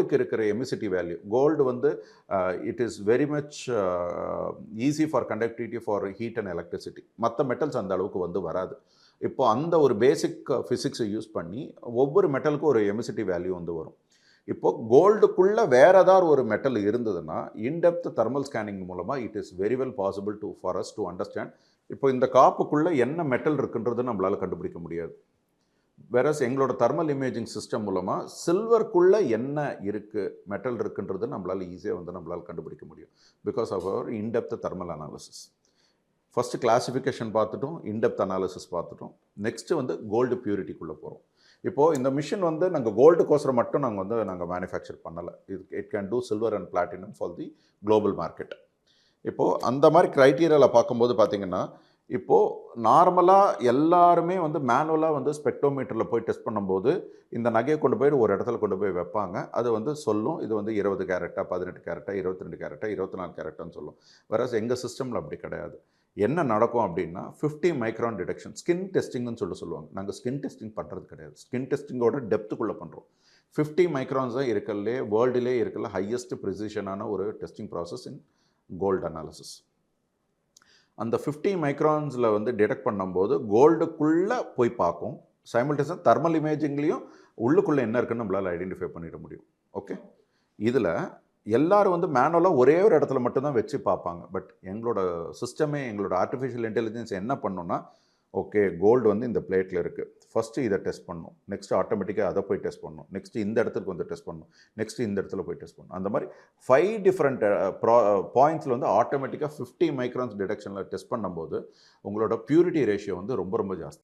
கோல்டுக்கு இருக்கிற emissivity value gold வந்து it is very much easy for conductivity for heat and electricity மற்ற metals அந்த அளவுக்கு வந்து வராது. இப்போ அந்த ஒரு பேசிக் ஃபிசிக்ஸை யூஸ் பண்ணி ஒவ்வொரு மெட்டலுக்கும் ஒரு எமிசிட்டி வேல்யூ வந்து வரும். இப்போ கோல்டுக்குள்ளே வேற ஏதாவது ஒரு மெட்டல் இருந்ததுன்னா இன்டெப்த் தெர்மல் ஸ்கேனிங் மூலமாக it is very well possible to for us to understand இப்போ இந்த காப்புக்குள்ளே என்ன மெட்டல் இருக்குன்றது நம்மளால் கண்டுபிடிக்க முடியாது. வேறஸ் எங்களோட தர்மல் இமேஜிங் சிஸ்டம் மூலமாக சில்வருக்குள்ளே என்ன இருக்குது மெட்டல் இருக்குன்றது நம்மளால் ஈஸியாக வந்து நம்மளால் கண்டுபிடிக்க முடியும். Because of our in depth thermal analysis first classification பார்த்துட்டோம் இன்டெப்த் அனாலிசிஸ் பார்த்துட்டோம். நெக்ஸ்ட்டு வந்து கோல்டு பியூரிட்டிக்குள்ளே போகிறோம் இப்போது இந்த மிஷின் வந்து நாங்கள் கோல்டுக்கோசரம் மட்டும் நாங்கள் வந்து நாங்கள் மேனுஃபேக்சர் பண்ணலை. இது it can do silver and platinum for the global market இப்போது அந்த மாதிரி க்ரைட்டீரியாவில் பார்க்கும்போது பார்த்திங்கன்னா இப்போது நார்மலாக எல்லாருமே வந்து மேனுவலாக வந்து ஸ்பெக்டோமீட்டரில் போய் டெஸ்ட் பண்ணும்போது இந்த நகையை கொண்டு போய் ஒரு இடத்துல கொண்டு போய் வைப்பாங்க. அது வந்து சொல்லும். இது வந்து இருபது கேரட்டா பதினெட்டு கேரட்டா இருபத்தி ரெண்டு கேரட்டா இருபத்தி நாலு கேரட்டான்னு சொல்லும். வேறஸ் எங்கள் சிஸ்டமில் அப்படி கிடையாது. என்ன நடக்கும் அப்படின்னா 50 மைக்ரான் டிடெக்ஷன் ஸ்கின் டெஸ்டிங்னு சொல்லி சொல்லுவாங்க. நாங்கள் ஸ்கின் டெஸ்டிங் பண்ணுறது கிடையாது. ஸ்கின் டெஸ்டிங்கோட டெப்த்துக்குள்ளே பண்ணுறோம் 50 மைக்ரான்ஸ் தான் இருக்கலே வேர்ல்டுலே இருக்கல ஹையஸ்ட் ப்ரிசிஷனான ஒரு testing process in gold analysis அந்த 50 மைக்ரான்ஸில் வந்து டிடெக்ட் பண்ணும்போது கோல்டுக்குள்ளே போய் பார்க்கும். சைமல்டேஸாக தர்மல் இமேஜிங்லேயும் உள்ளுக்குள்ளே என்ன இருக்குன்னு நம்மளால் ஐடென்டிஃபை பண்ணிட முடியும். ஓகே இதில் எல்லோரும் வந்து மேனுவலாக ஒரே ஒரு இடத்துல மட்டும்தான் வச்சு பார்ப்பாங்க. பட் எங்களோட சிஸ்டமே எங்களோட ஆர்டிஃபிஷியல் இன்டெலிஜென்ஸ் என்ன பண்ணுன்னா ஓகே கோல்டு வந்து இந்த பிளேட்டில் இருக்குது ஃபஸ்ட்டு இதை டெஸ்ட் பண்ணணும் நெக்ஸ்ட் ஆட்டோமேட்டிக்காக அதை போய் டெஸ்ட் பண்ணணும் நெக்ஸ்ட் இந்த இடத்துக்கு வந்து டெஸ்ட் பண்ணணும் நெக்ஸ்ட் இந்த இடத்துல போய் டெஸ்ட் பண்ணும். அந்த மாதிரி ஃபைவ் டிஃப்ரெண்ட் ப்ரா பாயிண்ட்ஸில் வந்து ஆட்டோமேட்டிக்காக ஃபிஃப்டி மைக்ரான்ஸ் டிடெக்ஷனில் டெஸ்ட் பண்ணும்போது உங்களோட பியூரிட்டி ரேஷியோ வந்து ரொம்ப ரொம்ப ஜாஸ்தி.